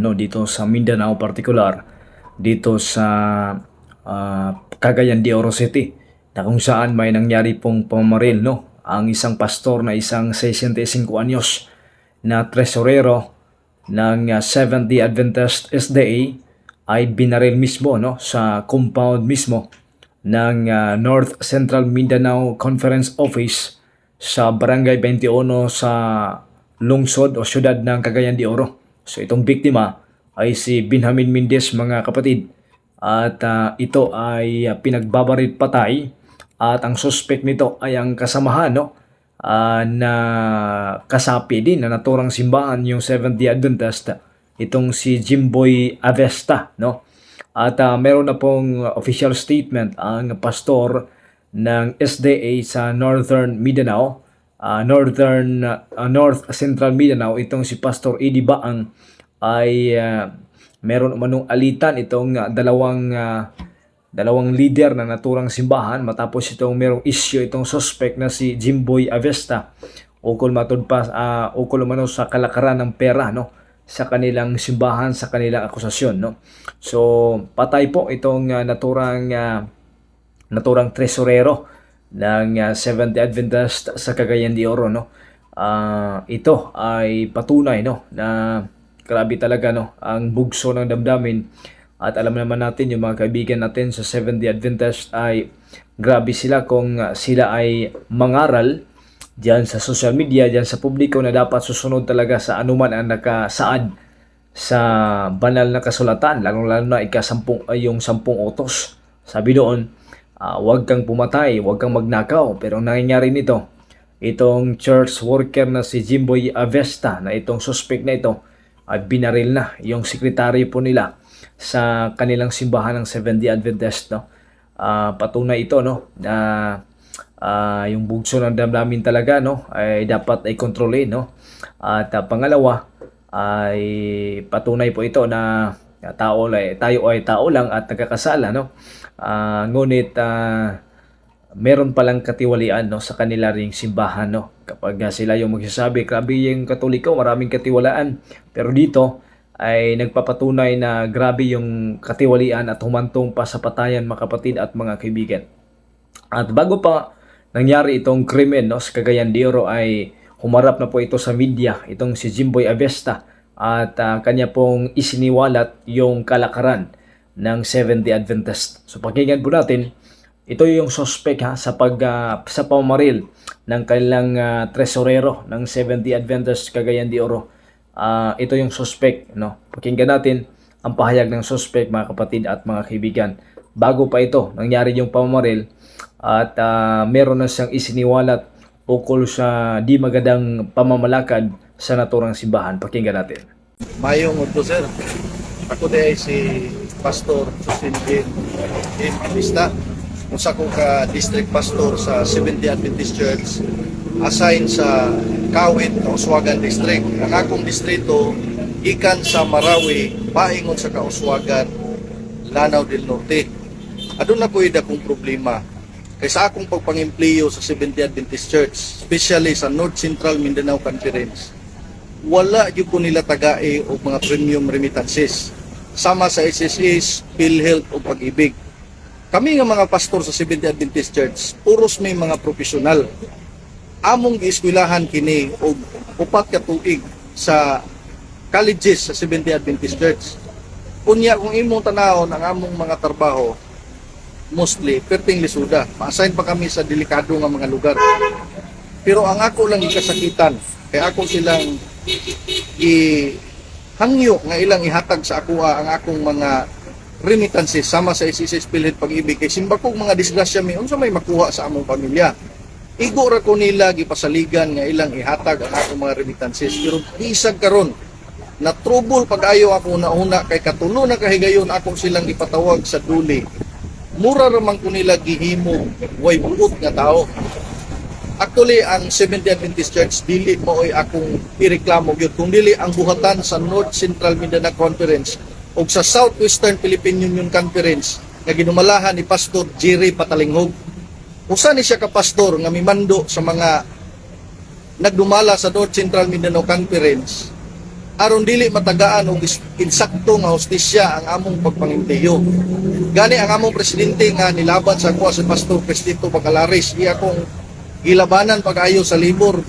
no dito sa Mindanao particular dito sa ah, Cagayan de Oro City na kung saan may nangyari pong pamamaril no ang isang pastor na isang 65 anyos na tresorero ng ah, Seventh-day Adventist SDA ay binaril mismo no sa compound mismo ng ah, North Central Mindanao Conference Office sa Barangay 21 sa lungsod o syudad ng Cagayan de Oro. So itong biktima ay si Benjamin Mendez mga kapatid. At ah, ito ay ah, pinagbabarit patay. At ang suspect nito ay ang kasamahan no? Ah, na kasapi din na naturang simbahan yung Seventh-day Adventist itong si Jimboy Avesta no? At ah, meron na pong official statement ang pastor ng SDA sa Northern Mindanao, ah, Northern ah, North Central Mindanao, itong si Pastor Eddie Baang ay ah, meron umanong alitan itong ah, dalawang ah, dalawang leader na naturang simbahan matapos itong merong issue itong suspect na si Jimboy Avesta. Ukol matod pa ah, ukol umano sa kalakaran ng pera no? Sa kanilang simbahan sa kanilang akusasyon no? So patay po itong ah, naturang ah, naturang tresorero ng uh, Seventh Adventist sa Cagayan de Oro no. Ah, ito ay patunay no na grabe talaga no ang bugso ng damdamin at alam naman natin yung mga kaibigan natin sa Seventh Adventist ay grabe sila kung ah, sila ay mangaral diyan sa social media, diyan sa publiko na dapat susunod talaga sa anuman ang nakasaad sa banal na kasulatan, lalong-lalo na ikasampung ay yung sampung utos. Sabi doon, ah, huwag kang pumatay, huwag kang magnakaw. Pero ang nangyayari nito, itong church worker na si Jimboy Avesta, na itong suspect na ito, ay binaril na yung sekretaryo po nila sa kanilang simbahan ng Seventh-day Adventist. No? Ah, patunay ito no, na ah, yung bugso ng damdamin talaga no, ay dapat ay kontrolin. No? At ah, pangalawa, ay patunay po ito na tao ay tayo ay tao lang at nagkakasala no Ah, ngunit ah, meron palang katiwalian no sa kanila ring simbahan no. Kapag ah, sila yung magsasabi grabe yung katoliko maraming katiwalaan. Pero dito ay nagpapatunay na grabe yung katiwalian at humantong pa sa patayan mga kapatid at mga kaibigan. At bago pa nangyari itong krimen no, sa Cagayan de Oro ay humarap na po ito sa media, itong si Jimboy Avesta at ah, kanya pong isiniwalat yung kalakaran ng Seventh-day Adventist. So pakinggan po natin, ito yung suspect ha, sa pag ah, sa pamamaril ng kanilang ah, tresorero ng Seventh-day Adventist Cagayan de Oro. Ah, ito yung suspect, no. Pakinggan natin ang pahayag ng suspect mga kapatid at mga kaibigan. Bago pa ito, nangyari yung pamamaril at ah, meron na siyang isiniwalat ukol sa di magandang pamamalakad sa naturang simbahan. Pakinggan natin. Mayong udto sir. Ako di ay si Pastor Susinjin in Vista. Usa ko ka district pastor sa Seventh-day Adventist Church assigned sa Kawit, Kauswagan District. Ang akong distrito ikan sa Marawi, paingon sa Kauswagan, Lanao del Norte. Adun na ko akong problema kay sa akong pagpangimpliyo sa Seventh-day Adventist Church, especially sa North Central Mindanao Conference wala gyud ko nila tagae og mga premium remittances sama sa SSS, PhilHealth o pag-ibig. Kami nga mga pastor sa Seventh-day Adventist Church, puros may mga profesional. Among gieskwelahan kini og upat ka tuig sa colleges sa Seventh-day Adventist Church. Unya kung imong tanawon ang among mga trabaho, mostly perting lisuda. Ma-assign pa kami sa delikado nga mga lugar. Pero ang ako lang ikasakitan, kaya ako silang i hangyo nga ilang ihatag sa ako ang akong mga remittances sama sa SSS Philhead pag-ibig. Kay simba kong mga disgrasya mi unsa may makuha sa among pamilya? Igo ra ko nila gipasaligan nga ilang ihatag ang akong mga remittances. Pero bisag karon na trouble pag-ayo ako una-una kay katulo na kahigayon akong silang ipatawag sa duli. Mura ramang ko nila gihimo way buot nga tao Actually, ang Seventh-day Adventist Church, dili mo ay akong ireklamo yun. Kung dili ang buhatan sa North Central Mindanao Conference o sa Southwestern Philippine Union Conference nga ginumalahan ni Pastor Jerry Patalinghog. Usa ni siya ka pastor nga mimando sa mga nagdumala sa North Central Mindanao Conference aron dili matagaan og insakto nga hostisya ang among pagpangintiyo. Gani ang among presidente nga nilaban sa kuha si Pastor Cristito Bacalares, iya kong gilabanan pag-ayo sa libor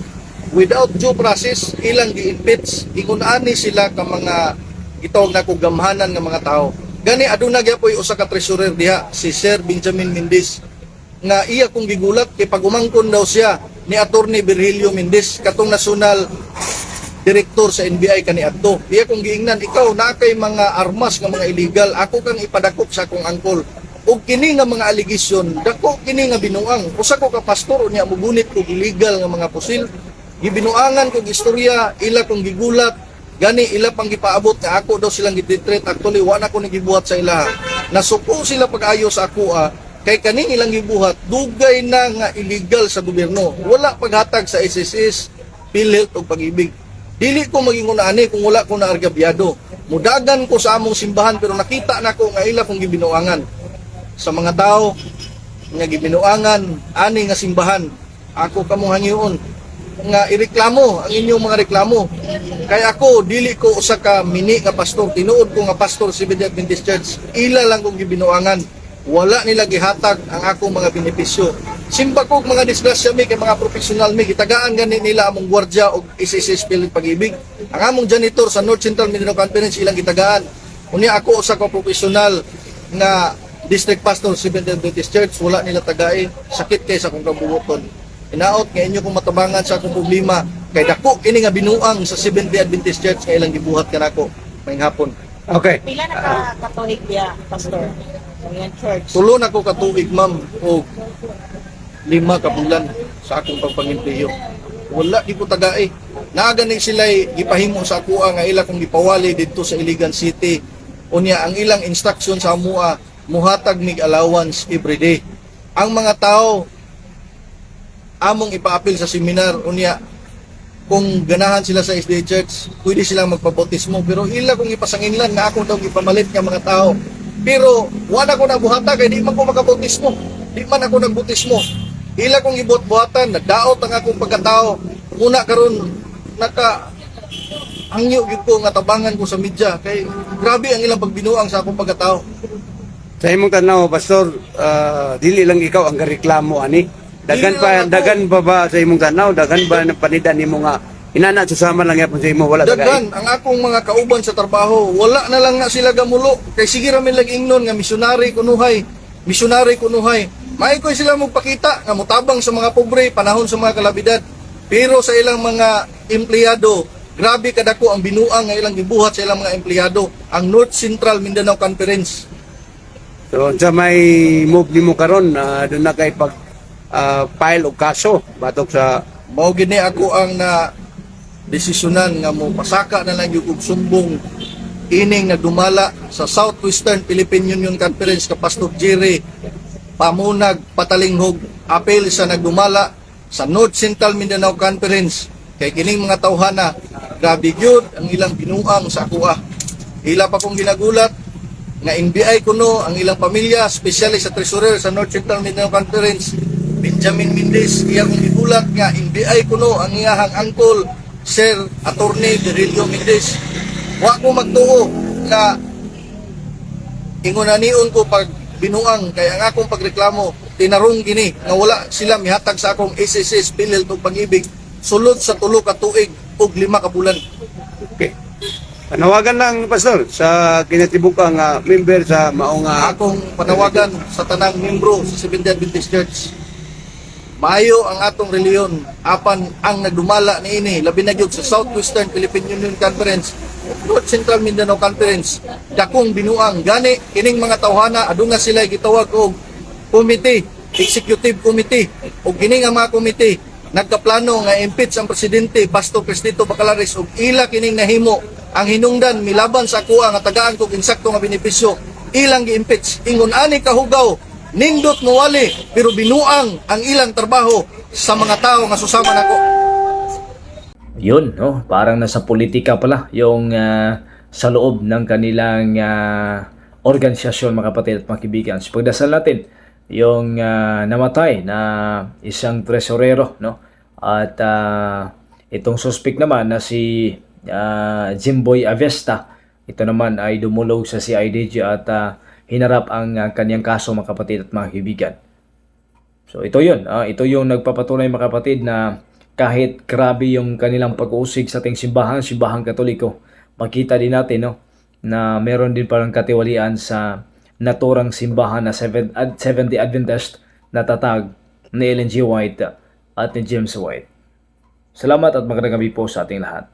without due process ilang gi-impeach ingon ani sila ka mga gitawag na kog gamhanan mga tao gani aduna gyapon usa ka treasurer diha si Sir Benjamin Mendez nga iya kong gigulat kay pag umangkon daw siya ni Attorney Virgilio Mendez katong national direktor sa NBI kaniadto. Iya kong giingnan ikaw na kay mga armas nga mga illegal ako kang ipadakop sa akong angkol. Og kini nga mga allegation dako kini nga binuang. Usa ko ka pastor unya mugunit og illegal nga mga pusil. Gibinuangan kog istorya ila kong gigulat gani ila pang gipaabot nga ako daw silang gititreat actually wa na ko nagibuhat sa ila. Nasuko sila pag-ayo sa ako ah, kay kaning ilang gibuhat dugay na nga illegal sa gobyerno. Wala paghatag sa SSS, PhilHealth ug pag-ibig. Dili ko maging ani kung wala ko na argabyado. Mudagan ko sa among simbahan pero nakita na ko nga ila kong gibinuangan. Sa mga tao nga gibinuangan ani nga simbahan, ako kamong hangyoon nga ireklamo ang inyong mga reklamo. Kay ako dili ko usa ka mini nga pastor, tinuod ko nga pastor sa Seventh Adventist Church. Ila lang kong gibinuangan. Wala nila gihatag ang akong mga benepisyo. Simba ko mga disgrasya mi kay mga profesional mi gitagaan gani nila among gwardiya og SSS Pilit Pag-ibig. Ang among janitor sa North Central Mindanao Conference ilang gitagaan. Unya ako usa ka profesional nga district pastor Seventh Adventist Church wala nila tagay sakit kay sa akong kabubuton. Inaot nga inyo kung matabangan sa akong problema kay dako kini nga binuang sa Seventh Day Adventist Church nga ilang gibuhat kanako mayong hapon. Okay. Pila na ka katuig dia, pastor? Ang iyang church. Tulo na ko katuig ma'am o lima ka bulan sa akong pagpangintiyo. Wala di ko tagay. Naaga ni sila gipahimo sa kuha nga ila kong gipawali dito sa Iligan City. Unya ang ilang instruction sa amua muhatag mig allowance every day. Ang mga tao among ipaapil sa seminar unya kung ganahan sila sa SD Church, pwede silang magpabautismo. Pero ila kung ipasanginlan nga ako daw ipamalit nga mga tao. Pero wala ko nagbuhata kay di man ko makabautismo. Di man ako nagbautismo. Ila kong ibuhat-buhatan, nagdaot ang akong pagkatao. Muna karon naka hangyo gyud ko nga tabangan ko sa media kay grabe ang ilang pagbinuang sa akong pagkatao. Sa imong tanaw, Pastor, ah, dili lang ikaw ang gareklamo ani. Dagan pa dagan pa ba sa imong tanaw? Dagan ba ng panidan nimo nga inana susama lang yapon sa imo wala tagay. ang akong mga kauban sa trabaho, wala na lang na sila gamulo. Kay sige ra min lang ingnon nga misyonary kunuhay, misyonary kunuhay. May ko sila magpakita nga mutabang sa mga pobre panahon sa mga kalabidad. Pero sa ilang mga empleyado, grabe kadako ang binuang nga ilang gibuhat sa ilang mga empleyado, ang North Central Mindanao Conference. So sa may move nimo karon uh, doon na kay pag ah, file og kaso batok sa Mao gini ako ang na desisyonan nga mo pasaka na lang yung sumbong ining nagdumala sa Southwestern Philippine Union Conference ka Pastor Jerry pamunag patalinghog apel sa nagdumala sa North Central Mindanao Conference. Kay kining mga tawhana grabe gyud ang ilang binuang sa kuha. Ila pa kong ginagulat nga NBI kuno ang ilang pamilya, especially sa treasurer sa North Central Mindanao Conference, Benjamin Mendez, iya kong gigulat nga NBI kuno ang iyahang angkol, Sir Attorney Virilio Mendez. Wa ko magtuo nga ingunanion ko pag binuang kay ang akong pagreklamo tinarong gini nga wala sila mihatag sa akong SSS PhilHealth ug pag-ibig sulod sa tulo ka tuig ug lima ka bulan. Okay. Panawagan lang Pastor sa kinatibukang ah, member sa maong ah, akong panawagan sa tanang membro sa Seventh Day Adventist Church. Maayo ang atong reliyon apan ang nagdumala niini labi na sa Southwestern Philippine Union Conference North Central Mindanao Conference. Dakong binuang gani kining mga tawhana aduna sila gitawag og committee executive committee. Ug kini nga mga committee nagkaplano nga impeach ang presidente Pastor Cristito Bacalares ug ila kining nahimo ang hinungdan milaban sa kuha nga tagaan kog insakto nga benepisyo ilang gi-impeach ingon ani kahugaw nindot mo wali pero binuang ang ilang trabaho sa mga tao nga susama nako Yun, no? Parang nasa politika pala yung ah, sa loob ng kanilang ah, organisasyon, mga kapatid at mga kaibigan. So, pagdasal natin yung ah, namatay na isang tresorero, no? At ah, itong suspect naman na si ah, Jimboy Avesta. Ito naman ay dumulog sa CIDG at ah, hinarap ang ah, kanyang kaso mga kapatid at mga kaibigan. So ito yun, ah, ito yung nagpapatunay mga kapatid na kahit grabe yung kanilang pag-uusig sa ating simbahan, simbahan katoliko, makita din natin no, na meron din parang katiwalian sa naturang simbahan na 7 at 70 Adventist na tatag ni Ellen G. White at ni James White. Salamat at magandang gabi po sa ating lahat.